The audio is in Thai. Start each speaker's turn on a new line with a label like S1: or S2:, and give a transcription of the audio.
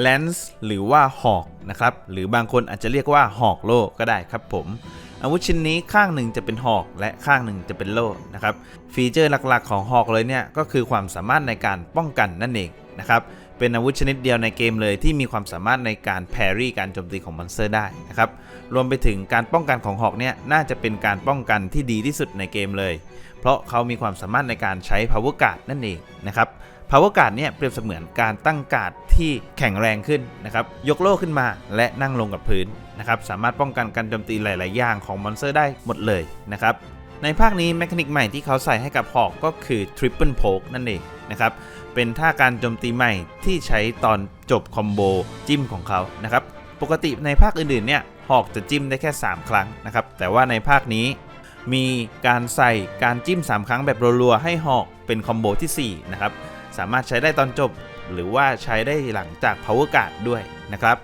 S1: แลนส์หรือว่าหอกนะครับหรือบางคนอาจจะเรียกว่าหอกโล่ก็ได้ครับผม อาวุธชิ้นนี้ข้างหนึ่งจะเป็นหอกและข้างหนึ่งจะเป็นโล่นะครับฟีเจอร์หลักๆ ของหอกเลยเนี่ยก็คือความสามารถในการป้องกันนั่นเอง นะครับ เป็นอาวุธชนิดเดียวในเกมเลยที่มีความสามารถในการแพรี่การโจมตีของมอนสเตอร์ได้นะครับ รวมไปถึงการป้องกันของหอกเนี่ยน่าจะเป็นการป้องกันที่ดีที่สุดในเกมเลย เพราะเขามีความสามารถในการใช้ power guard นั่นเองนะครับ power guard เนี่ยเปรียบเสมือนการตั้งการ์ดที่แข็งแรงขึ้นนะครับยกโล่ขึ้นมาและนั่งลงกับพื้นนะครับสามารถป้องกันการโจมตีหลาย ๆ อย่างของมอนสเตอร์ได้หมดเลยนะครับ ในภาคนี้แมคานิกใหม่ที่เขาใส่ให้กับหอกก็คือ Triple Poke นั่นเองนะครับ เป็นท่าการโจมตีใหม่ที่ใช้ตอนจบคอมโบจิ้มของเขานะครับ ปกติในภาคอื่นๆเนี่ยหอกจะจิ้มได้แค่ 3 ครั้งนะครับ แต่ว่าในภาคนี้มีการใส่การจิ้ม 3 ครั้งแบบรัวๆให้หอกเป็นคอมโบที่4นะครับ สามารถใช้ได้ตอนจบ หรือว่าใช้ได้หลังจาก Power Guard ด้วยนะครับ